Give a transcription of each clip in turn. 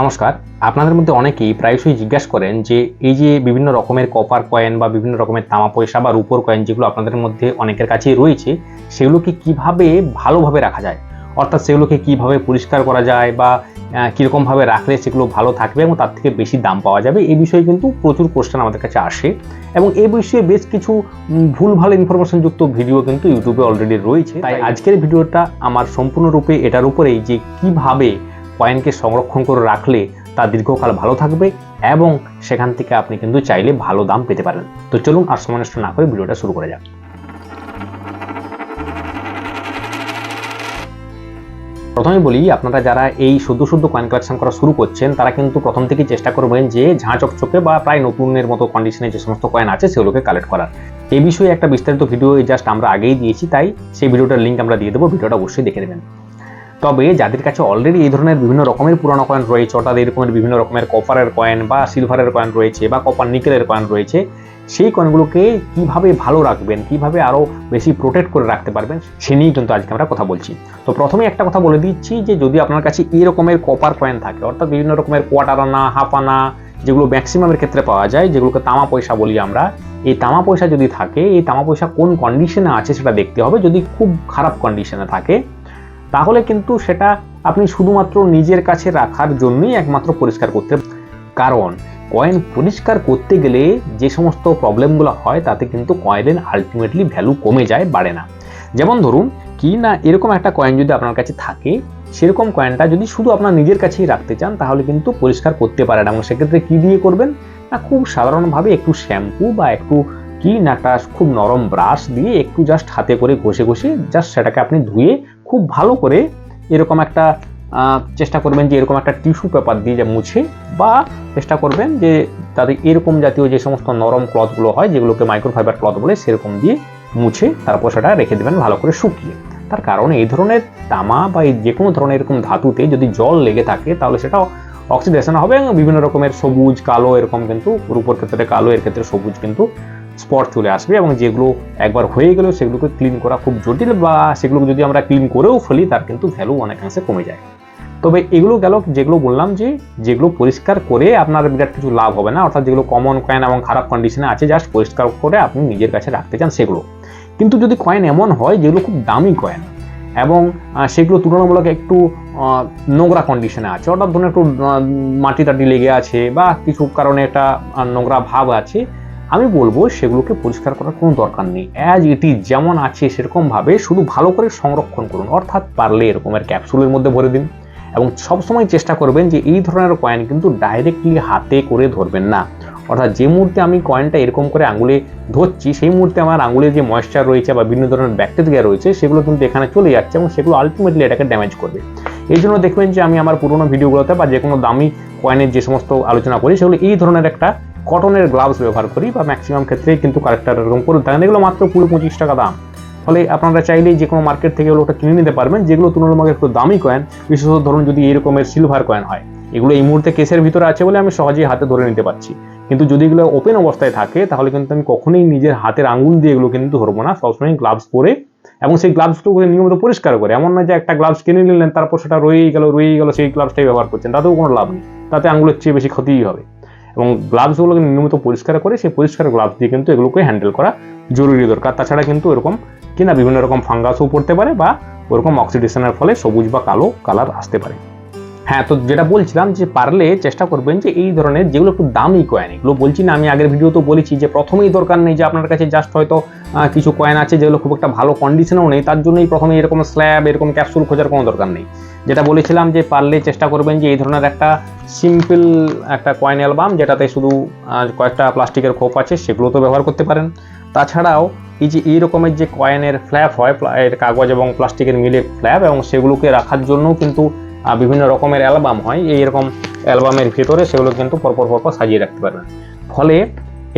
নমস্কার। আপনাদের মধ্যে অনেকেই প্রায়শই জিজ্ঞাসা করেন যে এই যে বিভিন্ন রকমের কপার কয়েন বা বিভিন্ন রকমের তামা পয়সা বা রূপোর কয়েন যেগুলো আপনাদের মধ্যে অনেকের কাছেই রয়েছে সেগুলোকে কীভাবে ভালোভাবে রাখা যায়? অর্থাৎ সেগুলোকে কীভাবে পরিষ্কার করা যায় বা কীরকমভাবে রাখলে সেগুলো ভালো থাকবে এবং তার থেকে বেশি দাম পাওয়া যাবে? এই বিষয়ে কিন্তু প্রচুর কোশ্চেন আমাদের কাছে আসে। এবং এই বিষয়ে বেশ কিছু ভুল ভালো ইনফরমেশন যুক্ত ভিডিও কিন্তু ইউটিউবে অলরেডি রয়েছে। তাই আজকের ভিডিওটা আমার সম্পূর্ণরূপে এটার উপরেই যে কীভাবে কয়েনকে সংরক্ষণ করে রাখলে তা দীর্ঘকাল ভালো থাকবে এবং সেখান থেকে আপনি কিন্তু চাইলে ভালো দাম পেতে পারেন। তো চলুন আর সময় নষ্ট না করে ভিডিওটা শুরু করা যাক। প্রথমে বলি, আপনারা যারা এই শুদ্ধ শুদ্ধ কয়েন কালেকশন করা শুরু করছেন, তারা কিন্তু প্রথম থেকে চেষ্টা করবেন যে ঝাঁ চকচকে বা প্রায় নতুনের মতো কন্ডিশনে যে সমস্ত কয়েন আছে সেগুলোকে কালেক্ট করার। এই বিষয়ে একটা বিস্তারিত ভিডিও জাস্ট আমরা আগেই দিয়েছি, তাই সেই ভিডিওটার লিঙ্ক আমরা দিয়ে দেবো, ভিডিওটা অবশ্যই দেখে নেবেন। তবে যাদের কাছে অলরেডি এই ধরনের বিভিন্ন রকমের পুরনো কয়েন রয়েছে, অর্থাৎ এরকমের বিভিন্ন রকমের কপারের কয়েন বা সিলভারের কয়েন রয়েছে বা কপার নিকেলের কয়েন রয়েছে, সেই কয়েনগুলোকে কীভাবে ভালো রাখবেন, কীভাবে আরও বেশি প্রোটেক্ট করে রাখতে পারবেন, সে নিয়েই কিন্তু আজকে আমরা কথা বলছি। তো প্রথমে একটা কথা বলে দিচ্ছি যে যদি আপনার কাছে এই রকমের কপার কয়েন থাকে, অর্থাৎ বিভিন্ন রকমের কোয়ার্টার আনা হাফ আনা, যেগুলো ম্যাক্সিমামের ক্ষেত্রে পাওয়া যায়, যেগুলোকে তামা পয়সা বলি আমরা, এই তামা পয়সা যদি থাকে, এই তামা পয়সা কোন কন্ডিশনে আছে সেটা দেখতে হবে, যদি খুব খারাপ কন্ডিশনে থাকে তাহলে কিন্তু সেটা আপনি শুধুমাত্র নিজের কাছে রাখার জন্যই একমাত্র পরিষ্কার করতে কারণ কয়েন পরিষ্কার করতে গেলে যে সমস্ত প্রবলেমগুলো হয়, তাতে কিন্তু কয়েনের আলটিমেটলি ভ্যালু কমে যায়, বাড়ে না। যেমন ধরুন, কি না এরকম একটা কয়েন যদি আপনার কাছে থাকে, সেরকম কয়েনটা যদি শুধু আপনার নিজের কাছেই রাখতে চান, তাহলে কিন্তু পরিষ্কার করতে পারেন। এবং সেক্ষেত্রে কী দিয়ে করবেন? না, খুব সাধারণভাবে একটু শ্যাম্পু বা একটু কি না একটা খুব নরম ব্রাশ দিয়ে একটু জাস্ট হাতে করে ঘষে ঘষে জাস্ট সেটাকে আপনি ধুয়ে খুব ভালো করে এরকম একটা চেষ্টা করবেন যে এরকম একটা টিস্যু পেপার দিয়ে যা মুছে বা চেষ্টা করবেন যে তাদের এরকম জাতীয় যে সমস্ত নরম ক্লথগুলো হয়, যেগুলোকে মাইক্রোফাইবার ক্লথ বলে সেরকম দিয়ে মুছে তারপর সেটা রেখে দেবেন ভালো করে শুকিয়ে। তার কারণ এই ধরনের তামা বা এই যে কোনো ধরনের এরকম ধাতুতে যদি জল লেগে থাকে তাহলে সেটা অক্সিডেশন হবে এবং বিভিন্ন রকমের সবুজ, কালো এরকম কিন্তু রূপর ক্ষেত্রে কালো, এর ক্ষেত্রে সবুজ কিন্তু স্পট চলে আসবে এবং যেগুলো একবার হয়ে গেলেও সেগুলোকে ক্লিন করা খুব জটিল বা সেগুলোকে যদি আমরা ক্লিন করেও ফেলি, তার কিন্তু ভ্যালু অনেকাংশে কমে যায়। তবে এগুলো গেল, যেগুলো বললাম যে, যেগুলো পরিষ্কার করে আপনার বিরাট কিছু লাভ হবে না, অর্থাৎ যেগুলো কমন কয়েন এবং খারাপ কন্ডিশনে আছে জাস্ট পরিষ্কার করে আপনি নিজের কাছে রাখতে চান সেগুলো। কিন্তু যদি কয়েন এমন হয়, যেগুলো খুব দামি কয়েন এবং সেগুলো তুলনামূলক একটু নোংরা কন্ডিশনে আছে, অর্থাৎ ধরুন একটু মাটি টাটি লেগে আছে বা কিছু কারণে একটা নোংরা ভাব আছে আমি বলব সেগুলোকে পরিষ্কার করার কোনো দরকার নেই। অ্যাজ ইট যেমন আছে সেরকমভাবে শুধু ভালো করে সংরক্ষণ করুন। অর্থাৎ পারলে এরকমের ক্যাপসুলের মধ্যে ভরে দিন এবং সবসময় চেষ্টা করবেন যে এই ধরনের কয়েন কিন্তু ডাইরেক্টলি হাতে করে ধরবেন না। অর্থাৎ যে মুহূর্তে আমি কয়েনটা এরকম করে আঙুলে ধরছি, সেই মুহূর্তে আমার আঙুলে যে ময়েশ্চার রয়েছে বা বিভিন্ন ধরনের ব্যাকটেরিয়া রয়েছে, সেগুলো কিন্তু এখানে চলে যাচ্ছে এবং সেগুলো আলটিমেটলি এটাকে ড্যামেজ করবে। এই জন্য দেখবেন যে আমি আমার পুরোনো ভিডিওগুলোতে বা যে কোনো দামি কয়েনের যে সমস্ত আলোচনা করি, সেগুলো এই ধরনের একটা কটনের গ্লাভস ব্যবহার করি বা ম্যাক্সিমাম ক্ষেত্রে কিন্তু কারেক্টার এরকম করে থাকেন এগুলো মাত্র কুড়ি পঁচিশ টাকা দাম। ফলে আপনারা চাইলেই যে কোনো মার্কেট থেকে ওটা কিনে নিতে পারবেন, যেগুলো তুলনামূলক একটু দামি কয়েন বিশেষত ধরুন যদি এরকমের সিলভার কয়েন হয়। এগুলো এই মুহূর্তে কেসের ভিতরে আছে বলে আমি সহজেই হাতে ধরে নিতে পারছি। কিন্তু যদি এগুলো ওপেন অবস্থায় থাকে, তাহলে কিন্তু আমি কখনোই নিজের হাতের আঙুল দিয়ে এগুলো কিন্তু ধরবো না। সবসময় গ্লাভস পরে এবং সেই গ্লাভসগুলো নিয়মিত পরিষ্কার করে, এমন না যে একটা গ্লাভস কিনে নিলেন, তারপর সেটা রয়েই গেল রয়েই গেল, সেই গ্লাভসটাই ব্যবহার করছেন, তাতেও কোনো লাভ নেই। তাতে আঙুলের চেয়ে বেশি ক্ষতিই হবে। এবং গ্লাভসগুলোকে নিয়মিত পরিষ্কার করে সেই পরিষ্কার গ্লাভস দিয়ে কিন্তু এগুলোকে হ্যান্ডেল করা জরুরি দরকার। তাছাড়া কিন্তু এরকম কিনা বিভিন্ন রকম ফাঙ্গাসও পড়তে পারে বা ওরকম অক্সিডেশনের ফলে সবুজ বা কালো কালার আসতে পারে। হ্যাঁ তো যেটা বলছিলাম যে পারলে চেষ্টা করবেন যে এই ধরনের যেগুলো একটু দামি কয়েন এগুলো বলছি না, আমি আগের ভিডিওতেও বলেছি যে প্রথমেই দরকার নেই যে আপনার কাছে জাস্ট হয়তো কিছু কয়েন আছে যেগুলো খুব একটা ভালো কন্ডিশনেও নেই, তার জন্যই প্রথমে এরকম স্ল্যাব এরকম ক্যাপসুল খোঁজার কোনো দরকার নেই। যেটা বলেছিলাম যে পারলে চেষ্টা করবেন যে এই ধরনের একটা সিম্পল একটা কয়েন অ্যালবাম যেটাতে শুধু কয়েকটা প্লাস্টিকের খোপ আছে, সেগুলো তো ব্যবহার করতে পারেন। তাছাড়াও এই যে এই রকমের যে কয়েনের ফ্ল্যাপ হয় এর কাগজ এবং প্লাস্টিকের মিলে ফ্ল্যাপ এবং সেগুলোকে রাখার জন্য কিন্তু বিভিন্ন রকমের অ্যালবাম হয়, এই এরকম অ্যালবামের ভেতরে সেগুলো কিন্তু পরপর পরপর সাজিয়ে রাখতে পারবেন। ফলে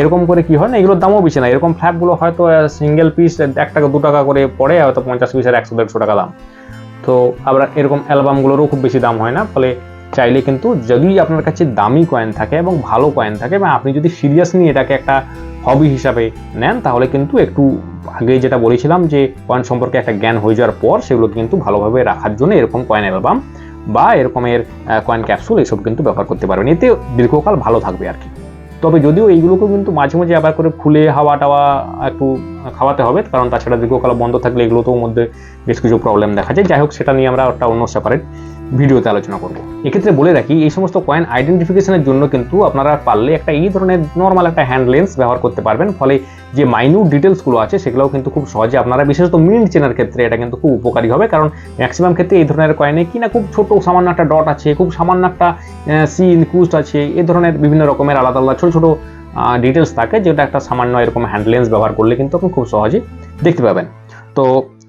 এরকম করে কি হয় না, এগুলোর দামও বেশি না। এরকম ফ্ল্যাপগুলো হয়তো সিঙ্গেল পিস এক টাকা, দু টাকা করে পড়ে, হয়তো পঞ্চাশ পিসের একশো, দেড়শো টাকা দাম। তো আবার এরকম অ্যালবামগুলোরও খুব বেশি দাম হয় না, ফলে চাইলে কিন্তু যদি আপনার কাছে দামি কয়েন থাকে এবং ভালো কয়েন থাকে বা আপনি যদি সিরিয়াসলি এটাকে একটা হবি হিসাবে নেন, তাহলে কিন্তু একটু আগে যেটা বলেছিলাম যে কয়েন সম্পর্কে একটা জ্ঞান হয়ে যাওয়ার পর সেগুলো কিন্তু ভালোভাবে রাখার জন্য এরকম কয়েন অ্যালবাম বা এরকমের কয়েন ক্যাপসুল এসব কিন্তু ব্যবহার করতে পারবেন। এতে দীর্ঘকাল ভালো থাকবে আর কি। তবে যদিও এইগুলোকেও কিন্তু মাঝে মাঝে আবার করে খুলে হাওয়া টাওয়া একটু খাওয়াতে হবে, কারণ তাছাড়া দীর্ঘকাল বন্ধ থাকলে এগুলোতেও মধ্যে বেশ কিছু প্রবলেম দেখা যায়। যাই হোক, সেটা নিয়ে আমরা একটা অন্য সেপারেট ভিডিওতে আলোচনা করব। এক্ষেত্রে বলে রাখি, এই সমস্ত কয়েন আইডেন্টিফিকেশনের জন্য কিন্তু আপনারা পারলে একটা এই ধরনের নর্মাল একটা হ্যান্ড লেন্স ব্যবহার করতে পারবেন। ফলে যে মাইনিউট ডিটেলসগুলো আছে, সেগুলোও কিন্তু খুব সহজে আপনারা বিশেষত মিনিট চেনার ক্ষেত্রে এটা কিন্তু খুব উপকারী হবে। কারণ ম্যাক্সিমাম ক্ষেত্রে এই ধরনের কয়েনে কি না খুব ছোট, সামান্য একটা ডট আছে, খুব সামান্য একটা সি ইনক্লুজড আছে এই ধরনের বিভিন্ন রকমের আলাদা আলাদা ছোট ছোট ডিটেলস থাকে, যেটা একটা সামান্য এরকম হ্যান্ড লেন্স ব্যবহার করলে কিন্তু আপনি খুব সহজে দেখতে পাবেন। তো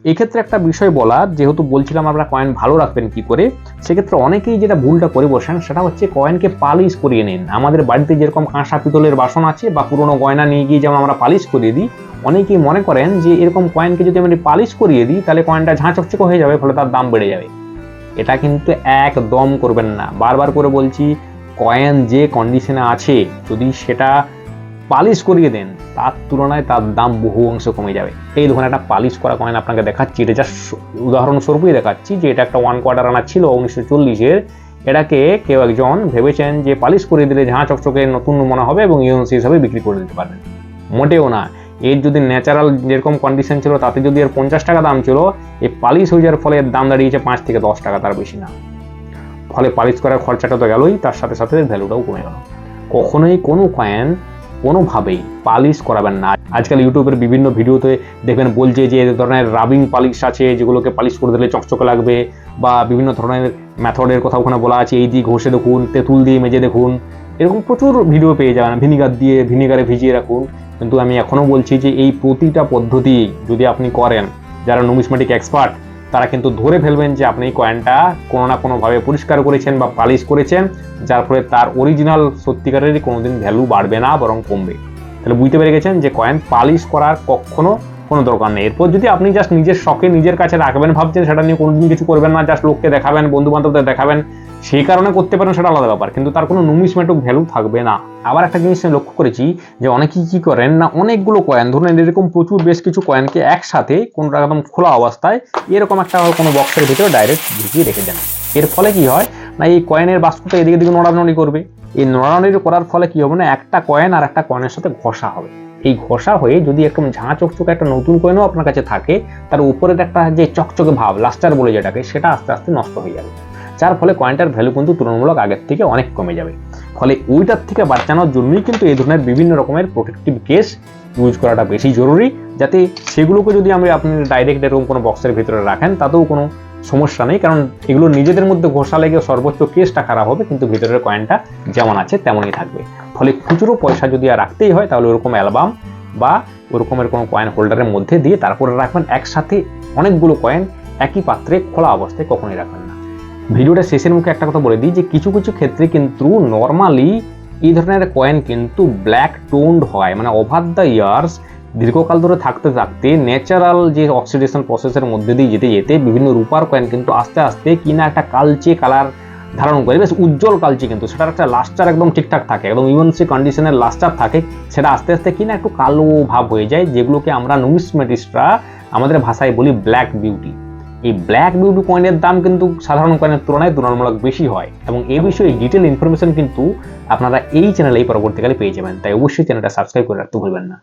এক্ষেত্রে একটা বিষয় বলা, যেহেতু বলছিলাম আমরা কয়েন ভালো রাখবেন কি করে, সেক্ষেত্রে অনেকেই যেটা ভুলটা করে বসেন, সেটা হচ্ছে কয়েনকে পালিশ করিয়ে নিন। আমাদের বাড়িতে যেরকম কাঁসা পিতলের বাসন আছে বা পুরোনো গয়না নিয়ে গিয়ে যেমন আমরা পালিশ করিয়ে দিই, অনেকেই মনে করেন যে এরকম কয়েনকে যদি আমি পালিশ করিয়ে দিই, তাহলে কয়েনটা ঝাঁ চকচকে হয়ে যাবে, ফলে তার দাম বেড়ে যাবে। এটা কিন্তু একদম করবেন না। বারবার করে বলছি কয়েন যে কন্ডিশনে আছে, যদি সেটা পালিশ করিয়ে দেন, তার তুলনায় তার দাম বহু অংশ কমে যাবে। এই ধরনের একটা পালিশ করা কয়েন আপনাকে দেখাচ্ছি, এটা জাস্ট উদাহরণস্বরূপই দেখাচ্ছি যে এটা একটা ওয়ান কোয়ার্টার আনা ছিল উনিশশো চল্লিশের। এটাকে কেউ একজন ভেবেছেন যে পালিশ করে দিলে ঝাঁ চকচকে নতুন মনে হবে এবং ইউএনসি হিসাবে বিক্রি করে দিতে পারবেন। মোটেও না। এর যদি ন্যাচারাল যেরকম কন্ডিশন ছিল, তাতে যদি এর পঞ্চাশ টাকা দাম ছিল এই পালিশ হয়ে যাওয়ার ফলে এর দাম দাঁড়িয়েছে পাঁচ থেকে দশ টাকা, তার বেশি না। ফলে পালিশ করার খরচাটা তো গেলই, তার সাথে সাথে ভ্যালুটাও কমে গেল। কখনোই কোনো কয়েন কোনোভাবেই পালিশ করাবেন না। আজকাল ইউটিউবের বিভিন্ন ভিডিওতে দেখবেন বলছে যে ধরনের রাবিং পালিশ আছে, যেগুলোকে পালিশ করে দিলে চকচকে লাগবে বা বিভিন্ন ধরনের মেথডের কথা ওখানে বলা আছে, এই দিয়ে ঘষে দেখুন, তেঁতুল দিয়ে মেজে দেখুন। এরকম প্রচুর ভিডিও পেয়ে যাবেন ভিনিগার দিয়ে ভিনিগারে ভিজিয়ে রাখুন। কিন্তু আমি এখনও বলছি যে এই প্রতিটা পদ্ধতি যদি আপনি করেন, যারা নুমিসমেটিক এক্সপার্ট তারা কিন্তু ধরে ফেলবেন যে আপনি কয়েনটা কোনো না কোনোভাবে পরিষ্কার করেছেন বা পালিশ করেছেন, যার ফলে তার অরিজিনাল সত্যিকারেরই কোনোদিন ভ্যালু বাড়বে না, বরং কমবে। তাহলে বুঝতে পেরে গেছেন যে কয়েন পালিশ করার কখনো কোনো দরকার নেই। এরপর যদি আপনি জাস্ট নিজের শখে নিজের কাছে রাখবেন, ভাবছেন সেটা নিয়ে কোনোদিন কিছু করবেন না জাস্ট লোককে দেখাবেন বন্ধু বান্ধবদের দেখাবেন সেই কারণে করতে পারেন সেটা আলাদা ব্যাপার। কিন্তু তার কোনো নুমিসমেটিক ভ্যালু থাকবে না। আবার একটা জিনিস আমি লক্ষ্য করেছি যে অনেকেই কি করেন না, অনেকগুলো কয়েন ধরুন এরকম প্রচুর বেশ কিছু কয়েনকে একসাথে কোনো একদম খোলা অবস্থায় এরকম একটা কোনো বক্সের ভিতরে ডাইরেক্ট ঢুকিয়ে রেখে দেন। এর ফলে কি হয় না, এই কয়েনের বাস্তুটা এদিকে দিকে নড়ানড়ি করবে। এই নড়ানড়ি করার ফলে কি হবে না, একটা কয়েন আর একটা কয়েনের সাথে ঘষা হবে। এই ঘষা হয়ে যদি একদম ঝাঁ চকচকে একটা নতুন কয়েনও আপনার কাছে থাকে, তার উপরের একটা যে চকচকে ভাব লাস্টার বলে যেটাকে, সেটা আস্তে আস্তে নষ্ট হয়ে যাবে। যার ফলে কয়েনটার ভ্যালু কিন্তু তুলনামূলক আগের থেকে অনেক কমে যাবে। ফলে ওইটার থেকে বাঁচানোর জন্যই কিন্তু এই ধরনের বিভিন্ন রকমের প্রোটেক্টিভ কেস ইউজ করাটা বেশি জরুরি, যাতে সেগুলোকে যদি আমি আপনি ডাইরেক্ট এরকম কোনো বক্সের ভিতরে রাখেন, তাতেও কোনো সমস্যা নেই। কারণ এগুলো নিজেদের মধ্যে ঘোষা লেগে সর্বোচ্চ কেসটা খারাপ হবে, কিন্তু ভিতরের কয়েনটা যেমন আছে তেমনই থাকবে। ফলে খুচরো পয়সা যদি আর রাখতেই হয়, তাহলে ওরকম অ্যালবাম বা ওরকমের কোনো কয়েন হোল্ডারের মধ্যে দিয়ে তারপরে রাখবেন। একসাথে অনেকগুলো কয়েন একই পাত্রে খোলা অবস্থায় কখনোই রাখবেন ভিডিওটা শেষের মুখে একটা কথা বলে দিই যে কিছু কিছু ক্ষেত্রে কিন্তু নর্মালি এই ধরনের কয়েন কিন্তু ব্ল্যাক টোন্ড হয়। মানে ওভার দ্য ইয়ার্স দীর্ঘকাল ধরে থাকতে থাকতে ন্যাচারাল যে অক্সিডেশন প্রসেসের মধ্যে দিয়ে যেতে যেতে বিভিন্ন রূপার কয়েন কিন্তু আস্তে আস্তে কিনা একটা কালচে কালার ধারণ করে। বেশ উজ্জ্বল কালচে কিন্তু সেটার একটা লাস্টার একদম ঠিকঠাক থাকে, একদম ইউএনসি কন্ডিশনের লাস্টার থাকে, সেটা আস্তে আস্তে কিনা একটু কালো ভাব হয়ে যায়, যেগুলোকে আমরা নুমিসমেটিস্টরা আমাদের ভাষায় বলি ব্ল্যাক বিউটি এই ব্ল্যাক বিউটি কয়েনের দাম কিন্তু সাধারণ কয়েনের তুলনায় তুলনামূলক বেশি হয় এবং এ বিষয়ে ডিটেল ইনফরমেশন কিন্তু আপনারা এই চ্যানেলেই পরবর্তীকালে পেয়ে যাবেন। তাই অবশ্যই চ্যানেলটা সাবস্ক্রাইব করে রাখতে ভুলবেন না।